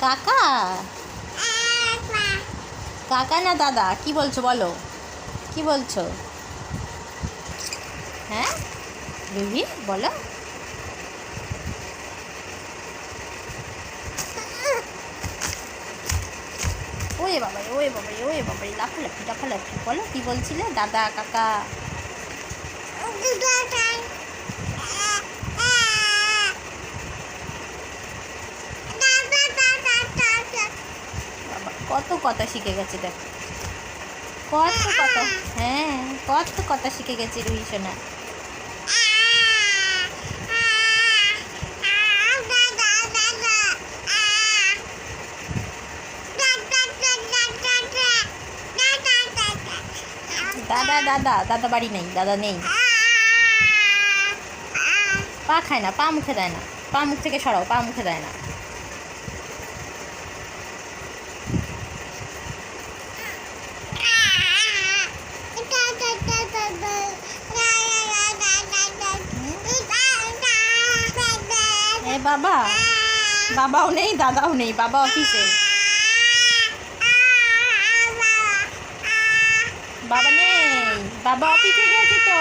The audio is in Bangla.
কাকা? কাকা না দাদা? কি বলছো বলো। কি বলছো? হ্যাঁ? রুহি বলো। ওয়ে বাবাই ওয়ে বাবাই ওয়ে বাবাই লাফালাফি লাফালাফি, বলো কি বলছিলে? দাদা, কাকা। কত কথা শিখে গেছে, দেখো। কত কথা হ্যাঁ কত কথা শিখে গেছে রুহি সোনা। দাদা দাদা দাদা বাড়ি নেই, দাদা নেই। পা খায় না, পা মুখে দেয় না, পা মুখ থেকে সরাও, পা মুখে দেয় না। এ বাবা বাবাও নেই দাদাও নেই বাবা অফিসে। বাবা নেই বাবা অফিসে গেছে তো।